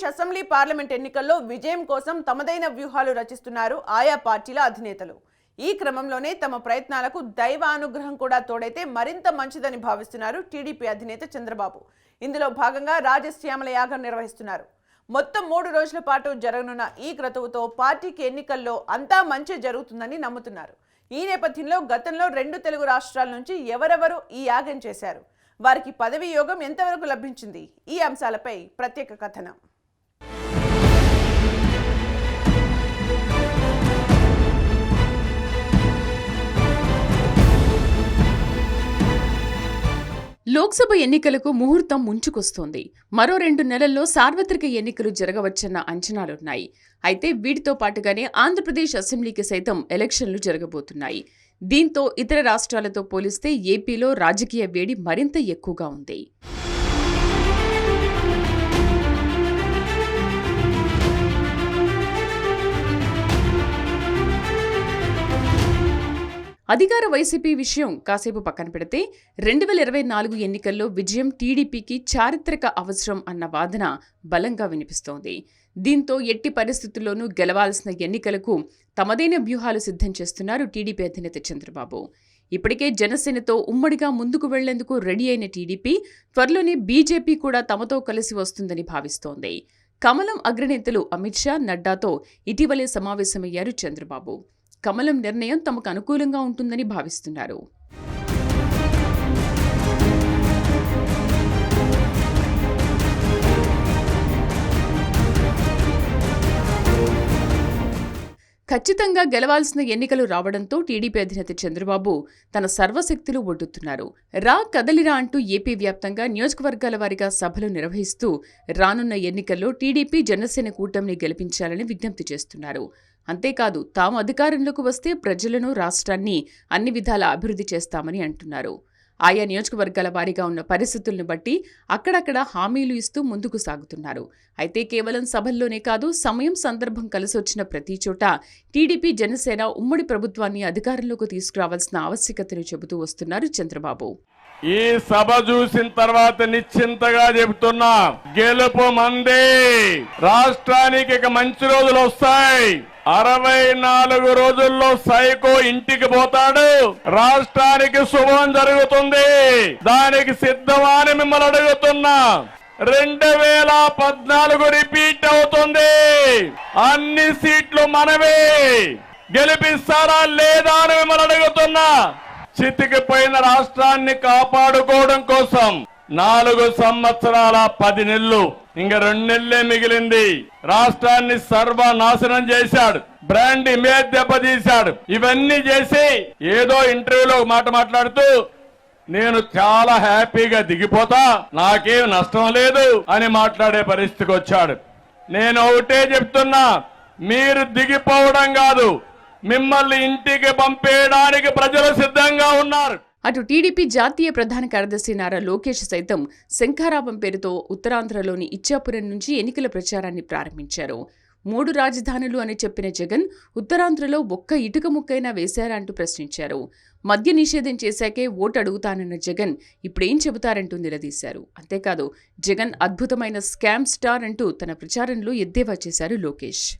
Andhra Pradesh assembly parliament ఎన్నికల్లో విజయం కోసం తమదైన వ్యూహాలు రచిస్తున్నారు ఆయా పార్టీల అధినేతలు. ఈ క్రమంలోనే తమ ప్రయత్నాలకు దైవ అనుగ్రహం కూడా తోడైతే మరింత మంచిదని భావిస్తున్నారు టీడీపీ అధినేత చంద్రబాబు. ఇందులో భాగంగా రాజశ్యామల యాగం నిర్వహిస్తున్నారు. మొత్తం మూడు రోజుల పాటు జరగనున్న ఈ క్రతువుతో పార్టీకి ఎన్నికల్లో అంతా మంచి జరుగుతుందని నమ్ముతున్నారు. ఈ నేపథ్యంలో గతంలో రెండు తెలుగు రాష్ట్రాల నుంచి ఎవరెవరు ఈ యాగం చేశారు? వారికి పదవి యోగం ఎంతవరకు లభించింది? ఈ అంశాలపై ప్రత్యేక కథనం. లోక్సభ ఎన్నికలకు ముహూర్తం ముంచుకొస్తోంది. మరో రెండు నెలల్లో సార్వత్రిక ఎన్నికలు జరగవచ్చన్న అంచనాలున్నాయి. అయితే వీటితో పాటుగానే ఆంధ్రప్రదేశ్ అసెంబ్లీకి సైతం ఎలక్షన్లు జరగబోతున్నాయి. దీంతో ఇతర రాష్ట్రాలతో పోలిస్తే ఏపీలో రాజకీయ వేడి మరింత ఎక్కువగా ఉంది. అధికార వైసీపీ విషయం కాసేపు పక్కన పెడితే రెండు వేల ఇరవై నాలుగు ఎన్నికల్లో విజయం టీడీపీకి చారిత్రక అవసరం అన్న వాదన బలంగా వినిపిస్తోంది. దీంతో ఎట్టి పరిస్థితుల్లోనూ గెలవాల్సిన ఎన్నికలకు తమదైన వ్యూహాలు సిద్ధం చేస్తున్నారు టీడీపీ అధినేత చంద్రబాబు. ఇప్పటికే జనసేనతో ఉమ్మడిగా ముందుకు వెళ్ళేందుకు రెడీ అయిన టీడీపీ త్వరలోనే బీజేపీ కూడా తమతో కలిసి వస్తుందని భావిస్తోంది. కమలం అగ్రనేతలు అమిత్ షా నడ్డాతో ఇటీవలే సమావేశమయ్యారు చంద్రబాబు. కమలం నిర్ణయం తమకు అనుకూలంగా ఉంటుందని భావిస్తున్నారు. ఖచ్చితంగా గెలవాల్సిన ఎన్నికలు రావడంతో టీడీపీ అధినేత చంద్రబాబు తన సర్వశక్తులు ఒడ్డుతున్నారు. రా కదలిరా అంటూ ఏపీ వ్యాప్తంగా నియోజకవర్గాల వారిగా సభలు నిర్వహిస్తూ రానున్న ఎన్నికల్లో టీడీపీ జనసేన కూటమిని గెలిపించాలని విజ్ఞప్తి చేస్తున్నారు. అంతేకాదు తాము అధికారంలోకి వస్తే ప్రజలను రాష్ట్రాన్ని అన్ని విధాల అభివృద్ధి చేస్తామని అంటున్నారు. ఆయా నియోజకవర్గాల వారీగా ఉన్న పరిస్థితులను బట్టి అక్కడక్కడ హామీలు ఇస్తూ ముందుకు సాగుతున్నారు. అయితే కేవలం సభల్లోనే కాదు సమయం సందర్భం కలిసి వచ్చిన ప్రతి చోట టీడీపీ జనసేన ఉమ్మడి ప్రభుత్వాన్ని అధికారంలోకి తీసుకురావాల్సిన ఆవశ్యకతను చెబుతూ వస్తున్నారు చంద్రబాబు. ఈ సభ చూసిన తర్వాత నిశ్చింతగా చెబుతున్నా గెలుపు మంది. రాష్ట్రానికి ఇక మంచి రోజులు వస్తాయి. అరవై నాలుగు రోజుల్లో సైకో ఇంటికి పోతాడు. రాష్ట్రానికి శుభం జరుగుతుంది. దానికి సిద్ధమా అని మిమ్మల్ని అడుగుతున్నా. రెండు వేల పద్నాలుగు రిపీట్ అవుతుంది. అన్ని సీట్లు మనవే. గెలిపిస్తారా లేదా అని మిమ్మల్ని అడుగుతున్నా. చితికిపోయిన రాష్ట్రాన్ని కాపాడుకోవడం కోసం. నాలుగు సంవత్సరాల పది నెలలు ఇంక రెండు నెలలే మిగిలింది. రాష్ట్రాన్ని సర్వనాశనం చేశాడు. బ్రాండ్ ఇమేజ్ దెబ్బతీశాడు. ఇవన్నీ చేసి ఏదో ఇంటర్వ్యూలో మాట మాట్లాడుతూ నేను చాలా హ్యాపీగా దిగిపోతా నాకేం నష్టం లేదు అని మాట్లాడే పరిస్థితికి వచ్చాడు. నేను ఒకటే చెప్తున్నా మీరు దిగిపోవడం కాదు మిమ్మల్ని ఇంటికి పంపేయడానికి ప్రజలు సిద్ధంగా ఉన్నారు. అటు టీడీపీ జాతీయ ప్రధాన కార్యదర్శి నారా లోకేష్ సైతం శంఖారావం పేరుతో ఉత్తరాంధ్రలోని ఇచ్చాపురం నుంచి ఎన్నికల ప్రచారాన్ని ప్రారంభించారు. మూడు రాజధానులు అని చెప్పిన జగన్ ఉత్తరాంధ్రలో ఒక్క ఇటుక ముక్కైనా వేశారా అంటూ ప్రశ్నించారు. మద్య నిషేధం చేశాకే ఓటు అడుగుతానన్న జగన్ ఇప్పుడేం చెబుతారంటూ నిలదీశారు. అంతేకాదు జగన్ అద్భుతమైన స్కామ్ స్టార్ అంటూ తన ప్రచారంలో ఎద్దేవా చేశారు లోకేష్.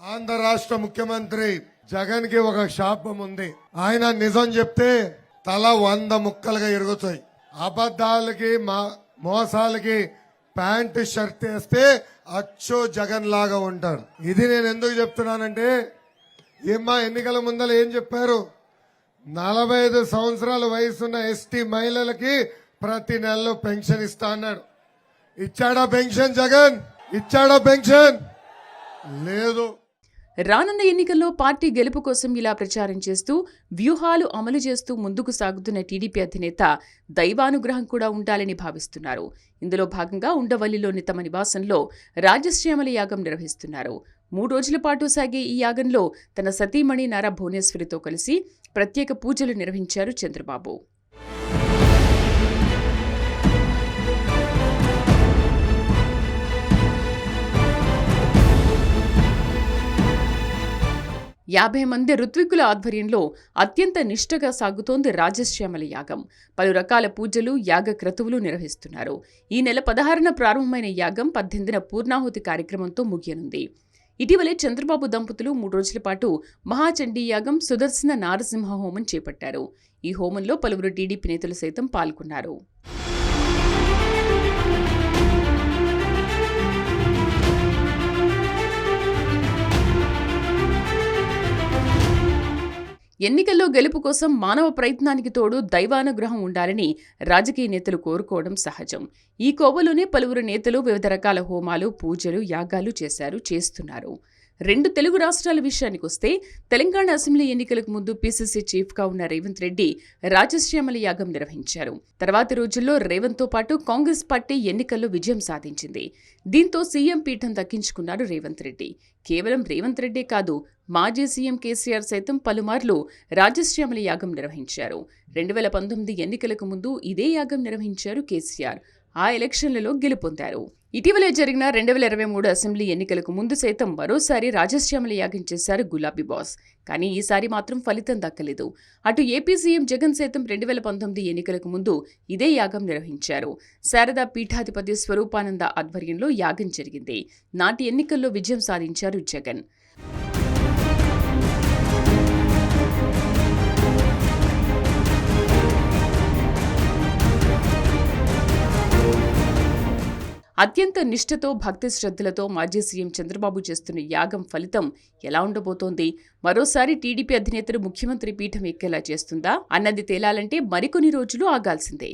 ఆంధ్ర రాష్ట్ర ముఖ్యమంత్రి జగన్కి ఒక శాపం ఉంది. ఆయన నిజం చెప్తే తల వంద ముక్కలుగా ఇరుగుతాయి అబద్ధాలకి మా- మోసాలకి ప్యాంట్ షర్ట్ వేస్తే అచ్చో జగన్ లాగా ఉంటారు ఇది నేను ఎందుకు చెప్తున్నానంటే ఏమ్మా ఎన్నికల ముందర ఏం చెప్పారు? నలభై ఐదు సంవత్సరాల వయసున్న ఎస్టీ మహిళలకి ప్రతి నెలలో పెన్షన్ ఇస్తా అన్నాడు. ఇచ్చాడా పెన్షన్ జగన్? ఇచ్చాడా పెన్షన్? లేదు. రానున్న ఎన్నికల్లో పార్టీ గెలుపు కోసం ఇలా ప్రచారం చేస్తూ వ్యూహాలు అమలు చేస్తూ ముందుకు సాగుతున్న టీడీపీ అధినేత దైవానుగ్రహం కూడా ఉండాలని భావిస్తున్నారు. ఇందులో భాగంగా ఉండవల్లిలోని తమ నివాసంలో రాజశ్యామల యాగం నిర్వహిస్తున్నారు. మూడు రోజుల పాటు సాగే ఈ యాగంలో తన సతీమణి నారా భువనేశ్వరితో కలిసి ప్రత్యేక పూజలు నిర్వహించారు చంద్రబాబు. యాభై మంది ఋత్వికుల ఆధ్వర్యంలో అత్యంత నిష్ఠగా సాగుతోంది రాజశ్యామల యాగం. పలు రకాల పూజలు యాగ క్రతువులు నిర్వహిస్తున్నారు. ఈ నెల పదహారున ప్రారంభమైన యాగం పద్దెనిమిదిన పూర్ణాహుతి కార్యక్రమంతో ముగియనుంది. ఇటీవలే చంద్రబాబు దంపతులు మూడు రోజుల పాటు మహాచండీ యాగం సుదర్శన నారసింహ హోమం చేపట్టారు. ఈ హోమంలో పలువురు టీడీపీ నేతలు సైతం పాల్గొన్నారు. ఎన్నికల్లో గెలుపు కోసం మానవ ప్రయత్నానికి తోడు దైవానుగ్రహం ఉండాలని రాజకీయ నేతలు కోరుకోవడం సహజం. ఈ కోవలోనే పలువురు నేతలు వివిధ రకాల హోమాలు పూజలు యాగాలు చేశారు చేస్తున్నారు. రెండు తెలుగు రాష్ట్రాల విషయానికి వస్తే తెలంగాణ అసెంబ్లీ ఎన్నికలకు ముందు పీసీసీ చీఫ్గా ఉన్న రేవంత్ రెడ్డి రాజశ్యామల యాగం నిర్వహించారు. తర్వాతి రోజుల్లో రేవంత్తో పాటు కాంగ్రెస్ పార్టీ ఎన్నికల్లో విజయం సాధించింది. దీంతో సీఎం పీఠం దక్కించుకున్నారు రేవంత్ రెడ్డి. కేవలం రేవంత్ రెడ్డే కాదు మాజీ సీఎం కేసీఆర్ సైతం పలుమార్లు రాజశ్యామల యాగం నిర్వహించారు. రెండు వేల పంతొమ్మిది ఎన్నికలకు ముందు ఇదే యాగం నిర్వహించారు కేసీఆర్. ఆ ఎలక్షన్లలో గెలుపొందారు. ఇటీవలే జరిగిన రెండు వేల ఇరవై మూడు అసెంబ్లీ ఎన్నికలకు ముందు సైతం మరోసారి రాజశ్యామల యాగం చేశారు గులాబీ బాస్. కానీ ఈసారి మాత్రం ఫలితం దక్కలేదు. అటు ఏపీ సీఎం జగన్ సైతం రెండు వేల పంతొమ్మిది ఎన్నికలకు ముందు ఇదే యాగం నిర్వహించారు. శారదా పీఠాధిపతి స్వరూపానంద ఆధ్వర్యంలో యాగం జరిగింది. నాటి ఎన్నికల్లో విజయం సాధించారు జగన్. అత్యంత నిష్ఠతో భక్తి శ్రద్ధలతో మాజీ సీఎం చంద్రబాబు చేస్తున్న యాగం ఫలితం ఎలా ఉండబోతోంది? మరోసారి టీడీపీ అధినేతలు ముఖ్యమంత్రి పీఠం ఎక్కేలా చేస్తుందా? అన్నది తేలాలంటే మరికొన్ని రోజులు ఆగాల్సిందే.